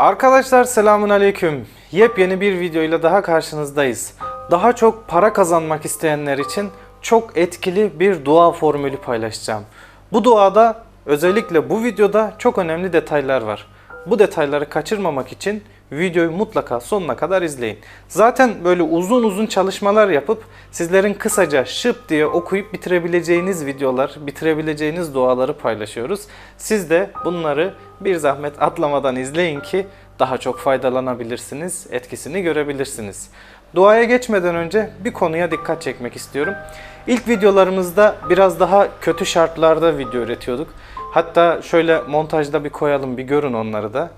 Arkadaşlar selamun aleyküm. Yepyeni bir videoyla daha karşınızdayız. Daha çok para kazanmak isteyenler için çok etkili bir dua formülü paylaşacağım. Bu duada özellikle bu videoda çok önemli detaylar var. Bu detayları kaçırmamak için videoyu mutlaka sonuna kadar izleyin. Zaten böyle uzun uzun çalışmalar yapıp sizlerin kısaca şıp diye okuyup bitirebileceğiniz videolar, bitirebileceğiniz duaları paylaşıyoruz. Siz de bunları bir zahmet atlamadan izleyin ki daha çok faydalanabilirsiniz, etkisini görebilirsiniz. Duaya geçmeden önce bir konuya dikkat çekmek istiyorum. İlk videolarımızda biraz daha kötü şartlarda video üretiyorduk. Hatta şöyle montajda bir koyalım, bir görün onları da.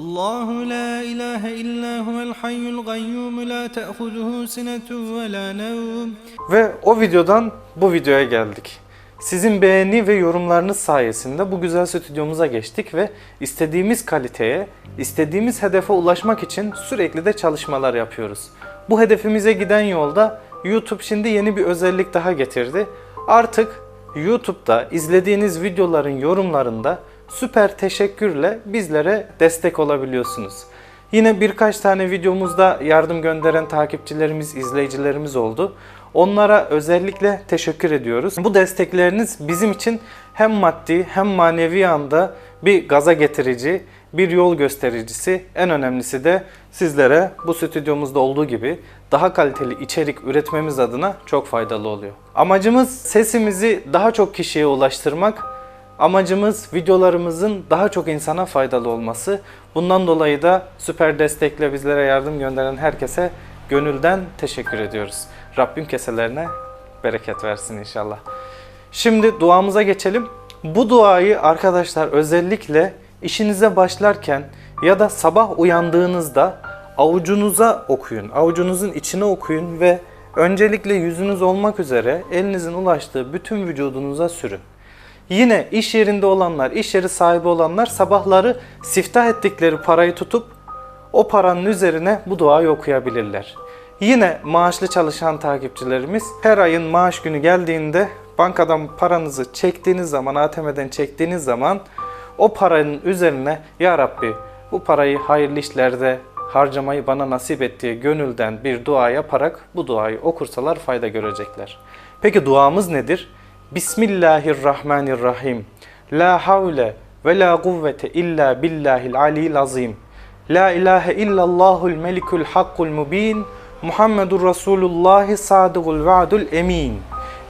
الله لا إله إلا هو الحي القيوم لا تأخذه سنة ولا نوم Ve o videodan bu videoya geldik. Sizin beğeni ve yorumlarınız sayesinde bu güzel stüdyomuza geçtik ve istediğimiz kaliteye, istediğimiz hedefe ulaşmak için sürekli de çalışmalar yapıyoruz. Bu hedefimize giden yolda YouTube şimdi yeni bir özellik daha getirdi. Artık YouTube'da izlediğiniz videoların yorumlarında süper teşekkürle bizlere destek olabiliyorsunuz. Yine birkaç tane videomuzda yardım gönderen takipçilerimiz, izleyicilerimiz oldu. Onlara özellikle teşekkür ediyoruz. Bu destekleriniz bizim için hem maddi hem manevi anda bir gaza getirici, bir yol göstericisi. En önemlisi de sizlere bu stüdyomuzda olduğu gibi daha kaliteli içerik üretmemiz adına çok faydalı oluyor. Amacımız sesimizi daha çok kişiye ulaştırmak Amacımız videolarımızın daha çok insana faydalı olması. Bundan dolayı da süper destekle bizlere yardım gönderen herkese gönülden teşekkür ediyoruz. Rabbim keselerine bereket versin inşallah. Şimdi duamıza geçelim. Bu duayı arkadaşlar özellikle işinize başlarken ya da sabah uyandığınızda avucunuza okuyun. Avucunuzun içine okuyun ve öncelikle yüzünüz olmak üzere elinizin ulaştığı bütün vücudunuza sürün. Yine iş yerinde olanlar, iş yeri sahibi olanlar sabahları siftah ettikleri parayı tutup o paranın üzerine bu duayı okuyabilirler. Yine maaşlı çalışan takipçilerimiz her ayın maaş günü geldiğinde bankadan paranızı çektiğiniz zaman, ATM'den çektiğiniz zaman o paranın üzerine Ya Rabbi bu parayı hayırlı işlerde harcamayı bana nasip ettiği gönülden bir dua yaparak bu duayı okursalar fayda görecekler. Peki duamız nedir? Bismillahirrahmanirrahim. La havle ve la kuvvete illa billahil aliyil azim. La ilahe illallahul melikul hakkul mubin. Muhammedur Resulullah sadıkul vaadul emin.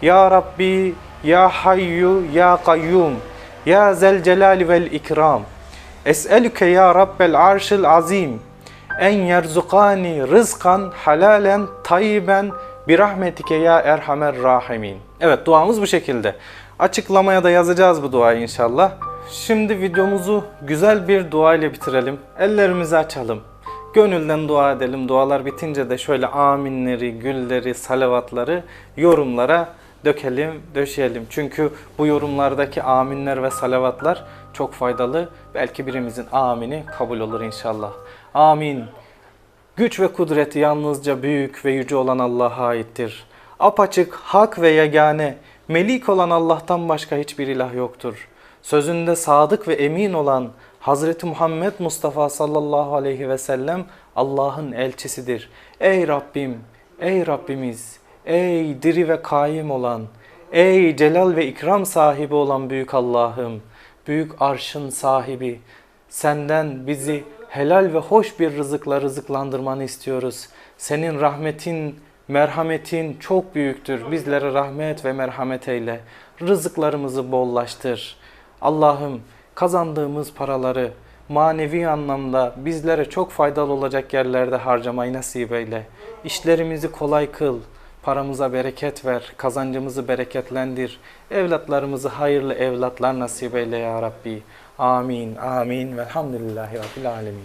Ya Rabbi, Ya Hayyu, Ya Kayyum, Ya Zel Celali vel İkram. Es'elüke Ya Rabbel Arşil Azim. En yerzukani rızkan halalen tayyiben bir rahmetike ya erhamer rahimin. Evet duamız bu şekilde. Açıklamaya da yazacağız bu duayı inşallah. Şimdi videomuzu güzel bir dua ile bitirelim. Ellerimizi açalım. Gönülden dua edelim. Dualar bitince de şöyle aminleri, gülleri, salavatları yorumlara dökelim, döşeyelim. Çünkü bu yorumlardaki aminler ve salavatlar çok faydalı. Belki birimizin amini kabul olur inşallah. Amin. Güç ve kudreti yalnızca büyük ve yüce olan Allah'a aittir. Apaçık, hak ve yegane, melik olan Allah'tan başka hiçbir ilah yoktur. Sözünde sadık ve emin olan Hazreti Muhammed Mustafa sallallahu aleyhi ve sellem Allah'ın elçisidir. Ey Rabbim, ey Rabbimiz, ey diri ve kaim olan, ey celal ve ikram sahibi olan büyük Allah'ım, büyük arşın sahibi, senden bizi helal ve hoş bir rızıkla rızıklandırmanı istiyoruz. Senin rahmetin, merhametin çok büyüktür. Bizlere rahmet ve merhamet eyle. Rızıklarımızı bollaştır. Allah'ım kazandığımız paraları manevi anlamda bizlere çok faydalı olacak yerlerde harcamayı nasip eyle. İşlerimizi kolay kıl. Paramıza bereket ver, kazancımızı bereketlendir. Evlatlarımızı hayırlı evlatlar nasip eyle ya Rabbi. Amin, amin. Velhamdülillahi Rabbil alemin.